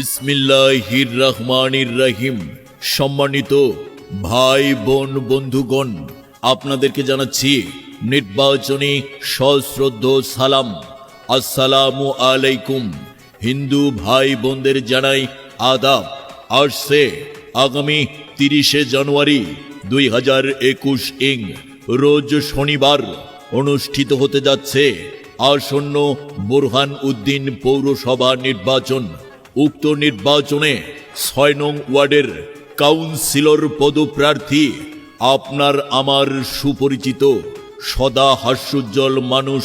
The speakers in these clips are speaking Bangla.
বিসমিল্লাহির রহমানির রহিম সম্মানিত ভাই, বোন, বন্ধুগণ, আপনাদেরকে জানাচ্ছি নির্বাচনী সশ্রদ্ধ সালাম। আসসালামু আলাইকুম। হিন্দু ভাই বোনদের জানাই আদাব। আসছে আগামী তিরিশে জানুয়ারি দুই হাজার একুশ ইং। রোজ শনিবার অনুষ্ঠিত হতে যাচ্ছে আসন্ন বোরহান উদ্দিন পৌরসভা নির্বাচন। উক্ত নির্বাচনে ছয় নং ওয়ার্ডের কাউন্সিলর পদপ্রার্থী আপনার আমার সুপরিচিত সদা হাস্যোজ্জ্বল মানুষ,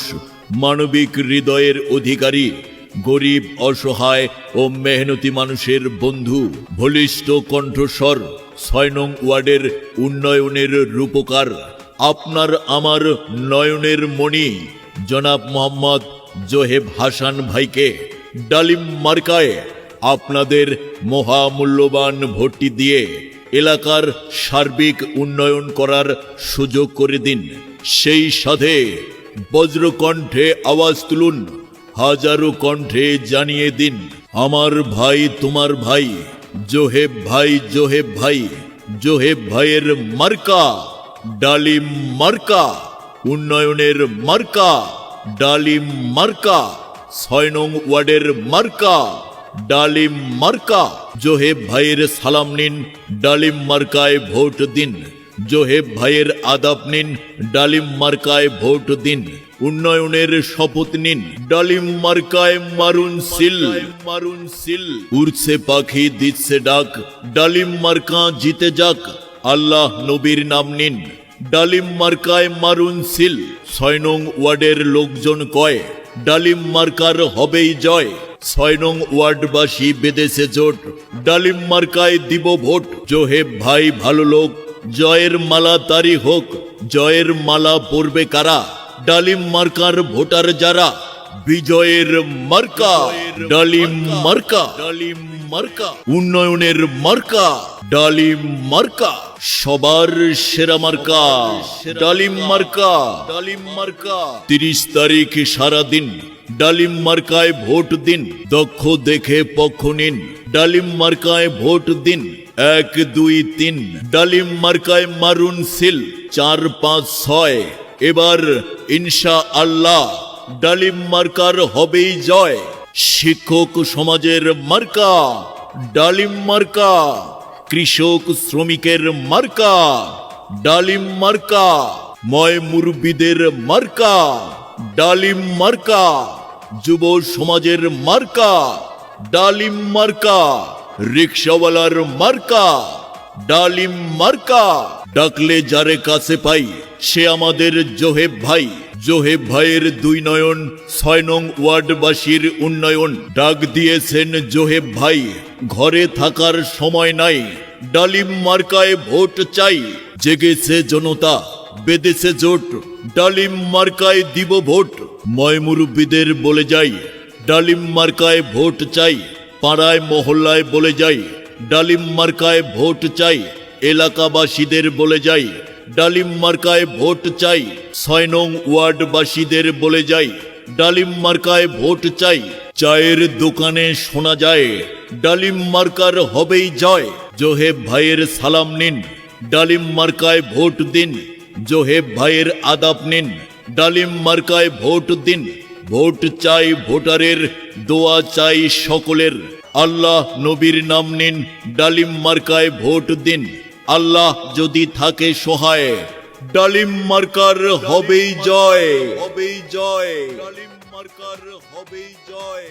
মানবিক হৃদয়ের অধিকারী, গরিব, অসহায় ও মেহনতি মানুষের বন্ধু, বলিষ্ঠ কণ্ঠস্বর, ছয় নং ওয়ার্ডের উন্নয়নের রূপকার, আপনার আমার নয়নের মণি, জনাব মোহাম্মদ জোহেব হাসান ভাইকে ডালিম মার্কায় আপনাদের মহামূল্যবান ভোটটি দিয়ে এলাকার সার্বিক উন্নয়ন করার সুযোগ করে দিন। সেই সাথে বজ্রকণ্ঠে আওয়াজ তুলুন, হাজারো কণ্ঠে জানিয়ে দিন, আমার ভাই, তোমার ভাই, জোহেব ভাই জোহেব ভাই, জোহেব ভাইয়ের মার্কা, ডালিম মার্কা, উন্নয়নের মার্কা, ডালিম মার্কা, ছয় নং ওয়ার্ডের মার্কা। ডালিম মার্কা। জোহেব ভাইয়ের সালাম নিন, ডালিম মার্কায় ভোট দিন। জোহেব ভাইয়ের আদাব নিন, ডালিম মার্কায় ভোট দিন। উন্নয়নের শপথ নিন, ডালিম মার্কায় মারুন সিল মারুন সিল। উড়ছে পাখি, দিচ্ছে ডাক, ডালিম মার্কা জিতে যাক। আল্লাহ নবীর নাম নিন, ডালিম মার্কায় মারুন সিল। ছয় নং ওয়ার্ডের লোকজন কয় ডালিম মার্কার হবেই জয়। ছয় নং ওয়ার্ডবাসী বেদেছে জোট। ডালিম মার্কায় দিব ভোট। জোহেব ভাই ভালো লোক, জয়ের মালা তারি হোক। জয়ের মালা পড়বে কারা? ডালিম মার্কার ভোটার যারা? বিজয়ের মার্কা, ডালিম মার্কা ডালিম মার্কা উন্নয়নের মার্কা, ডালিম মার্কা, সবার সেরা মার্কা, ডালিম মার্কা ডালিম মার্কা তিরিশ তারিখ সারা দিন, ডালিম মার্কায় ভোট দিন, দক্ষ দেখে পক্ষ নিন, ডালিম মার্কায় ভোট দিন, এক, দুই, তিন, ডালিম মার্কায় মারুন সিল, চার, পাঁচ, ছয়, এবার ইনশা আল্লাহ ডালিম মার্কার হবেই জয়। শিক্ষক সমাজের মার্কা, ডালিম মার্কা, কৃষক শ্রমিকের মার্কা, ডালিম মার্কা, ময় মুরব্বীদের মার্কা, ডালিম মার্কা, যুব সমাজের মার্কা, ডালিম মার্কা, রিক্সাওয়ালার মার্কা, ডালিম মার্কা। ডাকলে যারে কাছে পাই, সে আমাদের জোহেব ভাই। জোহেব ভাইয়ের দুই নয়ন, ছয় নং ওয়ার্ডবাসীর উন্নয়ন। ডাক দিয়েছেন জোহেব ভাই, ঘরে থাকার সময় নাই। ডালিম মার্কায় ভোট চাই, জেগেছে জনতা, বেঁধেছে জোট। ডালিম মার্কায় দিব ভোট, ময়মুরব্বীদের বলে যাই। ডালিম মার্কায় ভোট চাই, পাড়ায় মহল্লায় বলে যাই। ডালিম মার্কায় ভোট চাই, এলাকাবাসীদের বলে যাই। ডালিম মার্কায় ভোট চাই ছয় নং ওয়ার্ডবাসীদের বলে যাই। ডালিম মার্কায় ভোট চাই, চায়ের দোকানে শোনা যায়, ডালিম মার্কার হবেই জয়। জোহেব ভাইয়ের সালাম নিন, ডালিম মার্কায় ভোট দিন। জোহেব ভাইয়ের আদাব নিন, ডালিম মার্কায় ভোট দিন। ভোট চাই ভোটারের, দোয়া চাই সকলের। আল্লাহ নবীর নাম নিন, ডালিম মার্কায় ভোট দিন। আল্লাহ যদি থাকে সহায় ডালিম মার্কার হবেই জয়। হবেই জয় ডালিম মার্কার হবেই জয়।